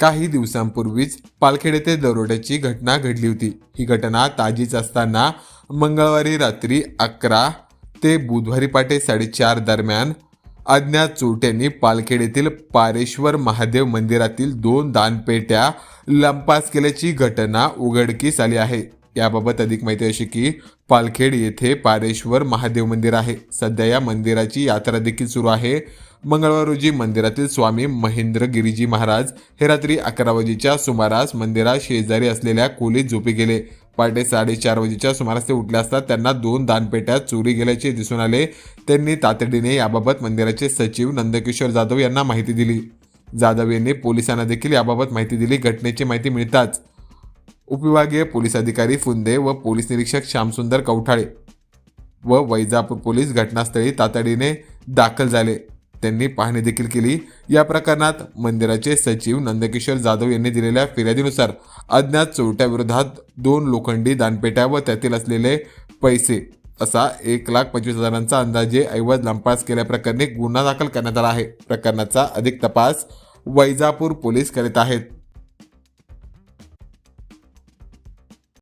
काही दिवसांपूर्वीच पालखेड येथे दरोड्याची घटना घडली होती. ही घटना ताजीच असताना मंगळवारी रात्री अकरा ते बुधवारी पाटे साडेचार दरम्यान अज्ञात चोरट्यांनी पालखेड येथील पारेश्वर महादेव मंदिरातील दोन दानपेट्या लंपास केल्याची घटना उघडकीस आली आहे. याबाबत अधिक माहिती अशी की पालखेड येथे पारेश्वर महादेव मंदिर आहे. सध्या या मंदिराची यात्रा देखील सुरू आहे. मंगळवार रोजी मंदिरातील स्वामी महेंद्र गिरीजी महाराज हे रात्री अकरा वाजेच्या सुमारास मंदिरात शेजारी असलेल्या खोलीत झोपी गेले. पहाटे साडेचार वाजेच्या सुमारास ते उठले असता त्यांना दोन दानपेट्या चोरी गेल्याचे दिसून आले. त्यांनी तातडीने याबाबत मंदिराचे सचिव नंदकिशोर जाधव यांना माहिती दिली. जाधव यांनी पोलिसांना देखील याबाबत माहिती दिली. घटनेची माहिती मिळताच उपविभागीय पोलीस अधिकारी फुंदे व पोलीस निरीक्षक श्यामसुंदर कवठाळे व वैजापूर पोलीस घटनास्थळी तातडीने दाखल झाले. त्यांनी पाहणी देखील केली. या प्रकरणात मंदिराचे सचिव नंदकिशोर जाधव यांनी दिलेल्या फिर्यादीनुसार अज्ञात चोरट्याविरोधात दोन लोखंडी दानपेट्या व त्यातील असलेले पैसे असा एक लाख पंचवीस हजारांचा अंदाजे ऐवज लंपास केल्याप्रकरणी गुन्हा दाखल करण्यात आला आहे. प्रकरणाचा अधिक तपास वैजापूर पोलीस करीत आहेत.